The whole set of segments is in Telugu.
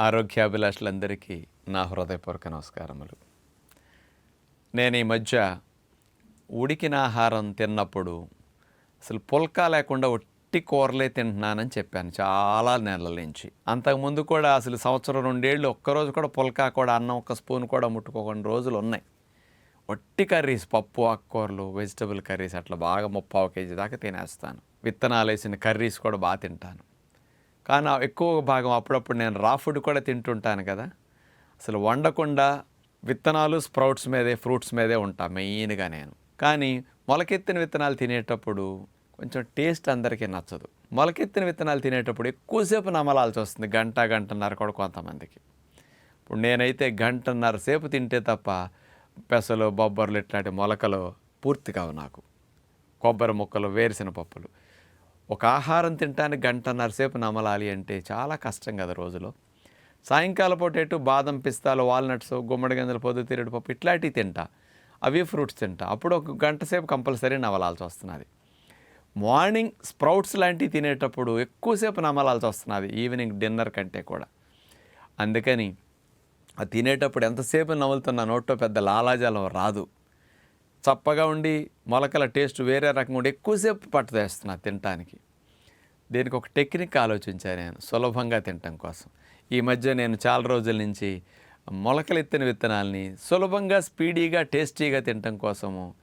ఆరోగ్యాభిలాషులందరికీ నా హృదయపూర్వక నమస్కారములు. నేను ఈ మధ్య ఉడికిన ఆహారం తిన్నప్పుడు అసలు పుల్కా లేకుండా ఒట్టి కూరలే తింటున్నానని చెప్పాను చాలా నెలల నుంచి. అంతకుముందు కూడా అసలు సంవత్సరం రెండేళ్ళు ఒక్కరోజు కూడా పుల్కా కూడా అన్నం ఒక స్పూన్ కూడా ముట్టుకోకుండా రోజులు ఉన్నాయి. వట్టి కర్రీస్ పప్పు ఆకుకూరలు వెజిటబుల్ కర్రీస్ అట్లా బాగా ముప్పావు కేజీ దాకా తినేస్తాను. విత్తనాలు వేసిన కర్రీస్ కూడా బాగా తింటాను. కానీ ఎక్కువ భాగం అప్పుడప్పుడు నేను రా ఫుడ్ కూడా తింటుంటాను కదా. అసలు వండకుండా విత్తనాలు స్ప్రౌట్స్ మీదే ఫ్రూట్స్ మీదే ఉంటా మెయిన్గా నేను. కానీ మొలకెత్తిన విత్తనాలు తినేటప్పుడు కొంచెం టేస్ట్ అందరికీ నచ్చదు. మొలకెత్తిన విత్తనాలు తినేటప్పుడు ఎక్కువసేపు నమలాల్సి వస్తుంది గంట గంటన్నర కూడా కొంతమందికి. ఇప్పుడు నేనైతే గంటన్నర సేపు తింటే తప్ప పెసలు బొబ్బర్లు ఇట్లాంటి మొలకలు పూర్తి కావు నాకు. కొబ్బరి ముక్కలు వేరుసిన పప్పులు ఒక ఆహారం తినడానికి గంటన్నర సేపు నమలాలి అంటే చాలా కష్టం కదా రోజులో. సాయంకాల పూట ఎటు బాదం పిస్తాలు వాల్నట్స్ గుమ్మడి గింజలు పొద్దుతిరడు పప్పు ఇట్లాంటివి తింటా. అవి ఫ్రూట్స్ తింటా. అప్పుడు ఒక గంట సేపు కంపల్సరీ నమలాల్సి వస్తున్నది. మార్నింగ్ స్ప్రౌట్స్ లాంటివి తినేటప్పుడు ఎక్కువసేపు నమలాల్సి వస్తున్నది ఈవినింగ్ డిన్నర్ కంటే కూడా. అందుకని తినేటప్పుడు ఎంతసేపు నములుతున్నా నోట్లో పెద్ద లాలాజలం రాదు. చప్పగా ఉండి మొలకల టేస్ట్ వేరే రకంగా ఉండి ఎక్కువసేపు పట్టుదేస్తున్నా తినటానికి. దీనికి ఒక టెక్నిక్ ఆలోచించాను నేను సులభంగా తినటం కోసం. ఈ మధ్య నేను చాలా రోజుల నుంచి మొలకలు ఎత్తిన విత్తనాల్ని సులభంగా స్పీడీగా టేస్టీగా తినటం కోసము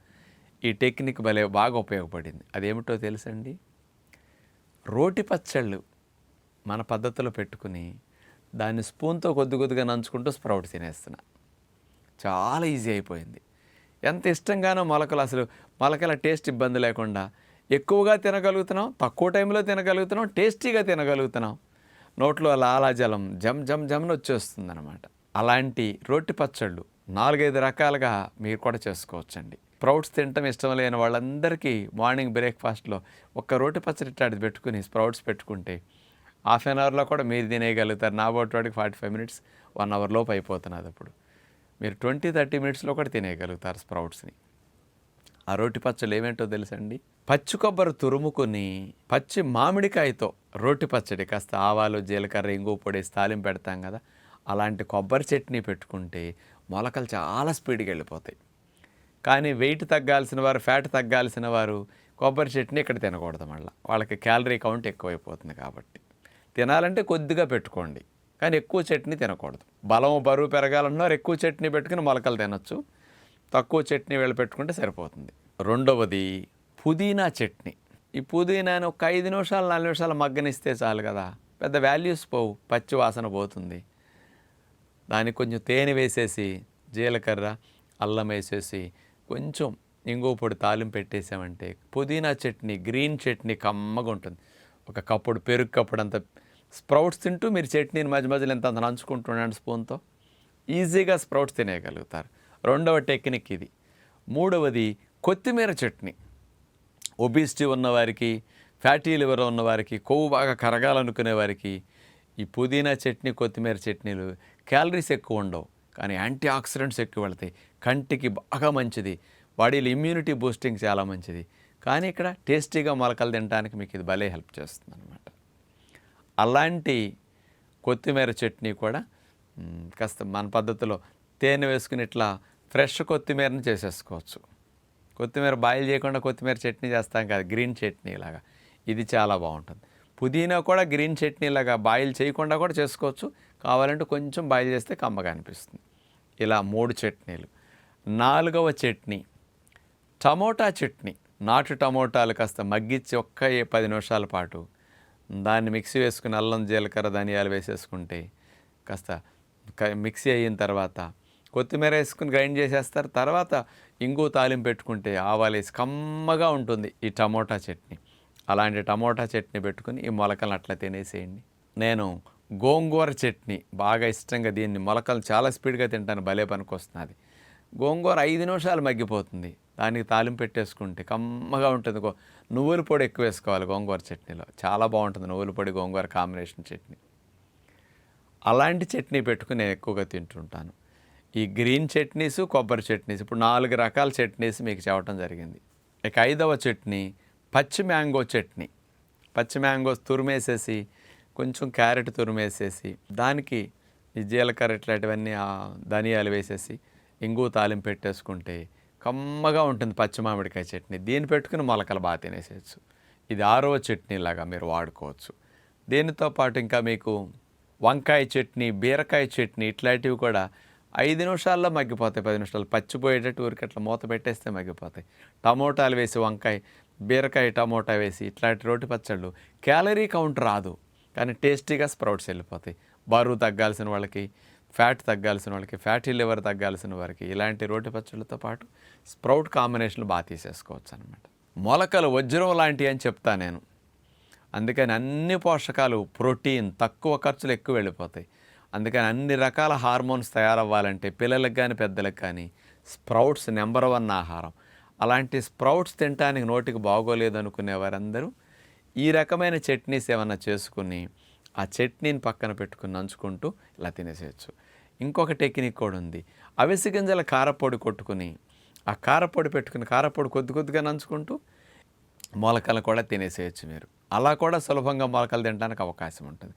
ఈ టెక్నిక్ భలే బాగా ఉపయోగపడింది. అదేమిటో తెలుసండి? రోటి పచ్చళ్ళు మన పద్ధతిలో పెట్టుకుని దాన్ని స్పూన్తో కొద్ది కొద్దిగా నంచుకుంటూ స్ప్రౌట్ తినేస్తున్నా. చాలా ఈజీ అయిపోయింది. ఎంత ఇష్టంగానో మొలకలు అసలు మొలకల టేస్ట్ ఇబ్బంది లేకుండా ఎక్కువగా తినగలుగుతున్నాం తక్కువ టైంలో తినగలుగుతున్నాం టేస్టీగా తినగలుగుతున్నాం. నోట్లో లాలాజలం జమ్ జమ్ జమ్ని వచ్చేస్తుంది అనమాట అలాంటి రోటి పచ్చళ్ళు నాలుగైదు రకాలుగా మీరు కూడా చేసుకోవచ్చండి. స్ప్రౌట్స్ తినటం ఇష్టం లేని వాళ్ళందరికీ మార్నింగ్ బ్రేక్ఫాస్ట్లో ఒక్క రోటి పచ్చడి ఇట్లాంటిది పెట్టుకుని స్ప్రౌట్స్ పెట్టుకుంటే హాఫ్ అన్ అవర్లో కూడా మీరు తినేయగలుగుతారు. నా వాటికి forty five minutes one hour లోపు అయిపోతున్నది అప్పుడు. మీరు ట్వంటీ థర్టీ మినిట్స్లో కూడా తినేయగలుగుతారు స్ప్రౌట్స్ని. ఆ రోటి పచ్చళ్ళు ఏమేంటో తెలుసండి? పచ్చి కొబ్బరి తురుముకొని పచ్చి మామిడికాయతో రోటి పచ్చడి కాస్త ఆవాలు జీలకర్ర ఇంగు పొడేసి తాలింపు పెడతాం కదా అలాంటి కొబ్బరి చట్నీ పెట్టుకుంటే మొలకలు చాలా స్పీడ్గా వెళ్ళిపోతాయి. కానీ వెయిట్ తగ్గాల్సిన వారు ఫ్యాట్ తగ్గాల్సిన వారు కొబ్బరి చట్నీ ఇక్కడ తినకూడదు మళ్ళీ. వాళ్ళకి క్యాలరీ కౌంట్ ఎక్కువైపోతుంది కాబట్టి. తినాలంటే కొద్దిగా పెట్టుకోండి. కానీ ఎక్కువ చట్నీ తినకూడదు. బలం బరువు పెరగాలన్నారు ఎక్కువ చట్నీ పెట్టుకుని మొలకలు తినొచ్చు. తక్కువ చట్నీ వీళ్ళు పెట్టుకుంటే సరిపోతుంది. రెండవది పుదీనా చట్నీ. ఈ పుదీనాను ఒక ఐదు నిమిషాలు నాలుగు నిమిషాలు మగ్గనిస్తే చాలు కదా. పెద్ద వాల్యూస్ పోవు. పచ్చి వాసన పోతుంది. దానికి కొంచెం తేనె వేసేసి జీలకర్ర అల్లం వేసేసి కొంచెం ఇంగువ పొడి తాలింపు పెట్టేసామంటే పుదీనా చట్నీ గ్రీన్ చట్నీ కమ్మగా ఉంటుంది. ఒక కప్పుడు పెరుగు కప్పుడు అంత స్ప్రౌట్స్ తింటూ మీరు చట్నీని మధ్య మధ్యలో ఎంత అంత నంచుకుంటుండండి స్పూన్తో. ఈజీగా స్ప్రౌట్స్ తినేయగలుగుతారు. రెండవ టెక్నిక్ ఇది. మూడవది కొత్తిమీర చట్నీ. ఒబిసిటీ ఉన్నవారికి ఫ్యాటీ లివర్ ఉన్నవారికి కొవ్వు బాగా కరగాలనుకునే వారికి ఈ పుదీనా చట్నీ కొత్తిమీర చట్నీలు క్యాలరీస్ ఎక్కువ ఉండవు. కానీ యాంటీ ఆక్సిడెంట్స్ ఎక్కువ వెళ్తాయి కంటికి బాగా మంచిది. బాడీలో ఇమ్యూనిటీ బూస్టింగ్ చాలా మంచిది. కానీ ఇక్కడ టేస్టీగా మొలకలు తినడానికి మీకు ఇది భలే హెల్ప్ చేస్తుంది అనమాట అలాంటి కొత్తిమీర చట్నీ కూడా కాస్త మన పద్ధతిలో తేనె వేసుకుని ఇట్లా ఫ్రెష్ కొత్తిమీరని చేసేసుకోవచ్చు. కొత్తిమీర బాయిల్ చేయకుండా కొత్తిమీర చట్నీ చేస్తాం కదా గ్రీన్ చట్నీ లాగా. ఇది చాలా బాగుంటుంది. పుదీనా కూడా గ్రీన్ చట్నీ లాగా బాయిల్ చేయకుండా కూడా చేసుకోవచ్చు. కావాలంటే కొంచెం బాయిల్ చేస్తే కమ్మగా అనిపిస్తుంది. ఇలా మూడు చట్నీలు. నాలుగవ చట్నీ టమోటా చట్నీ. నాటు టమోటాలు కాస్త మగ్గిచ్చి ఒక్క పది నిమిషాల పాటు దాన్ని మిక్సీ వేసుకుని అల్లం జీలకర్ర ధనియాలు వేసేసుకుంటే కాస్త మిక్సీ అయిన తర్వాత కొత్తిమీర వేసుకుని గ్రైండ్ చేసేస్తారు. తర్వాత ఇంగు తాలింపు పెట్టుకుంటే ఆవాలు వేసి కమ్మగా ఉంటుంది ఈ టమోటా చట్నీ. అలాంటి టమోటా చట్నీ పెట్టుకుని ఈ మొలకలు అట్లా తినేసేయండి. నేను గోంగూర చట్నీ బాగా ఇష్టంగా దీన్ని మొలకలు చాలా స్పీడ్గా తింటాను భలే పనికొస్తున్నది. గోంగూర ఐదు నిమిషాలు మగ్గిపోతుంది. దానికి తాలింపు పెట్టేసుకుంటే కమ్మగా ఉంటుంది. నువ్వుల పొడి ఎక్కువ వేసుకోవాలి గోంగూర చట్నీలో. చాలా బాగుంటుంది నువ్వుల పొడి గోంగూర కాంబినేషన్ చట్నీ. అలాంటి చట్నీ పెట్టుకుని నేను ఎక్కువగా తింటుంటాను. ఈ గ్రీన్ చట్నీస్ కొబ్బరి చట్నీస్ ఇప్పుడు నాలుగు రకాల చట్నీస్ మీకు చెప్పడం జరిగింది. ఇక ఐదవ చట్నీ పచ్చి మ్యాంగో చట్నీ. పచ్చి మ్యాంగోస్ తురిమేసేసి కొంచెం క్యారెట్ తురిమేసేసి దానికి ఈ జీలకర్ర ఇట్లాంటివన్నీ ధనియాలు వేసేసి ఇంగు తాలింపు పెట్టేసుకుంటే కమ్మగా ఉంటుంది పచ్చి మామిడికాయ చట్నీ. దీన్ని పెట్టుకుని మొలకలు బాగా తినేసేయచ్చు. ఇది ఆరో చట్నీ లాగా మీరు వాడుకోవచ్చు. దీనితో పాటు ఇంకా మీకు వంకాయ చట్నీ బీరకాయ చట్నీ ఇట్లాంటివి కూడా ఐదు నిమిషాల్లో మగ్గిపోతాయి పది నిమిషాలు. పచ్చిపోయేటట్టు ఊరికి అట్లా మూత పెట్టేస్తే మగ్గిపోతాయి. టమోటాలు వేసి వంకాయ బీరకాయ టమోటా వేసి ఇట్లాంటి రోటి పచ్చళ్ళు క్యాలరీ కౌంట్ రాదు. కానీ టేస్టీగా స్ప్రౌట్స్ వెళ్ళిపోతాయి. బరువు తగ్గాల్సిన వాళ్ళకి ఫ్యాట్ తగ్గాల్సిన వాళ్ళకి ఫ్యాటీ లివర్ తగ్గాల్సిన వారికి ఇలాంటి రోటి పచ్చళ్ళతో పాటు స్ప్రౌట్ కాంబినేషన్లు బాగా తీసేసుకోవచ్చు అనమాట మొలకలు వజ్రం లాంటివి అని చెప్తా నేను. అందుకని అన్ని పోషకాలు ప్రోటీన్ తక్కువ ఖర్చులు ఎక్కువ వెళ్ళిపోతాయి. అందుకని అన్ని రకాల హార్మోన్స్ తయారవ్వాలంటే పిల్లలకు కానీ పెద్దలకు కానీ స్ప్రౌట్స్ నెంబర్ వన్ ఆహారం. అలాంటి స్ప్రౌట్స్ తినడానికి నోటికి బాగోలేదు అనుకునే వారందరూ ఈ రకమైన చట్నీస్ ఏమన్నా చేసుకుని ఆ చట్నీని పక్కన పెట్టుకుని నంచుకుంటూ ఇలా తినేసేయచ్చు. ఇంకొక టెక్నిక్ కూడా ఉంది. అవిసె గింజల కారపొడి కొట్టుకుని ఆ కారపొడి పెట్టుకుని కారపొడి కొద్ది కొద్దిగా నంచుకుంటూ మొలకలు కూడా తినేసేయచ్చు మీరు. అలా కూడా సులభంగా మొలకలు తినడానికి అవకాశం ఉంటుంది.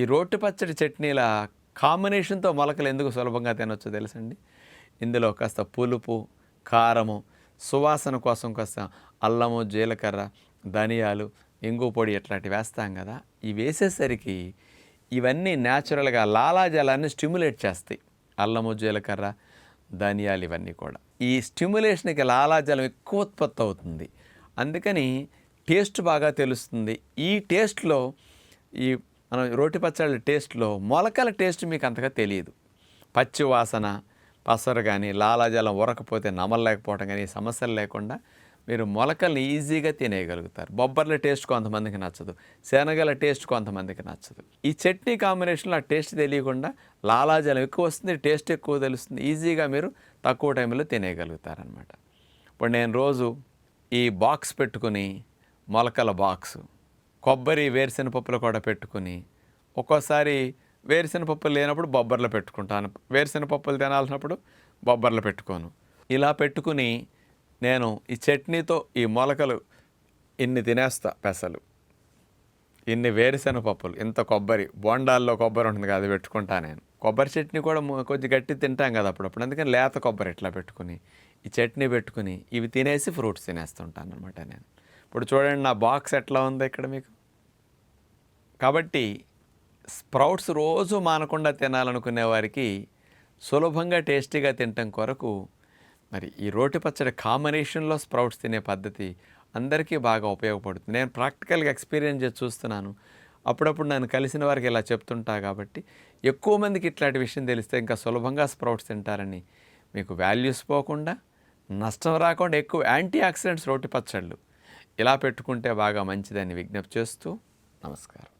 ఈ రోటి పచ్చడి చట్నీల కాంబినేషన్తో మొలకలు ఎందుకు సులభంగా తినొచ్చో తెలుసండి? ఇందులో కాస్త పులుపు కారము సువాసన కోసం కాస్త అల్లము జీలకర్ర ధనియాలు ఇంగు పొడి ఇట్లాంటివి వేస్తాం కదా. ఇవి వేసేసరికి ఇవన్నీ న్యాచురల్గా లాలాజలాన్ని స్టిమ్యులేట్ చేస్తాయి. అల్లము జీలకర్ర ధనియాలు ఇవన్నీ కూడా. ఈ స్టిమ్యులేషన్కి లాలాజలం ఎక్కువ ఉత్పత్తి అవుతుంది. అందుకని టేస్ట్ బాగా తెలుస్తుంది. ఈ టేస్ట్లో ఈ మనం రోటి పచ్చళ్ళ టేస్ట్లో మొలకల టేస్ట్ మీకు అంతగా తెలియదు. పచ్చి వాసన పసరు కానీ లాలాజలం ఉరకపోతే నమలలేకపోవటం కానీ సమస్యలు లేకుండా మీరు మొలకల్ని ఈజీగా తినేయగలుగుతారు. బొబ్బర్ల టేస్ట్ కొంతమందికి నచ్చదు. శనగల టేస్ట్ కొంతమందికి నచ్చదు. ఈ చట్నీ కాంబినేషన్లో ఆ టేస్ట్ తెలియకుండా లాలాజలం ఎక్కువ వస్తుంది టేస్ట్ ఎక్కువ తెలుస్తుంది. ఈజీగా మీరు తక్కువ టైంలో తినేయగలుగుతారనమాట ఇప్పుడు నేను రోజు ఈ బాక్స్ పెట్టుకుని మొలకల బాక్స్ కొబ్బరి వేరుశెనపప్పులు కూడా పెట్టుకుని ఒక్కోసారి వేరుశెనపప్పులు లేనప్పుడు బొబ్బర్లు పెట్టుకుంటాను. వేరుశెనపప్పులు తినాల్సినప్పుడు బొబ్బర్లు పెట్టుకోను. ఇలా పెట్టుకుని నేను ఈ చట్నీతో ఈ మొలకలు ఇన్ని తినేస్తా పెసలు. ఇన్ని వేరుశెనగ పప్పులు ఇంత కొబ్బరి బోండాల్లో కొబ్బరి ఉంటుంది కదా అది పెట్టుకుంటా నేను. కొబ్బరి చట్నీ కూడా ము- కొంచెం గట్టి తింటాం కదా అప్పుడప్పుడు. అందుకని లేత కొబ్బరి ఇట్లా పెట్టుకుని ఈ చట్నీ పెట్టుకుని ఇవి తినేసి ఫ్రూట్స్ తినేస్తుంటాను అనమాట నేను. ఇప్పుడు చూడండి నా బాక్స్ ఎట్లా ఉంది ఇక్కడ మీకు? కాబట్టి స్ప్రౌట్స్ రోజు మానకుండా తినాలనుకునే వారికి సులభంగా టేస్టీగా తినటం కొరకు మరి ఈ రోటి పచ్చడి కాంబినేషన్లో స్ప్రౌట్స్ తినే పద్ధతి అందరికీ బాగా ఉపయోగపడుతుంది. నేను ప్రాక్టికల్గా ఎక్స్పీరియన్స్ చేసి చూస్తున్నాను. అప్పుడప్పుడు నన్ను కలిసిన వారికి ఇలా చెప్తుంటా కాబట్టి ఎక్కువ మందికి ఇట్లాంటి విషయం తెలిస్తే ఇంకా సులభంగా స్ప్రౌట్స్ తింటారని మీకు వాల్యూస్ పోకుండా నష్టం రాకుండా ఎక్కువ యాంటీ ఆక్సిడెంట్స్ రోటి పచ్చళ్ళు. ఇలా పెట్టుకుంటే బాగా మంచిదని విజ్ఞప్తి చేస్తూ నమస్కారం.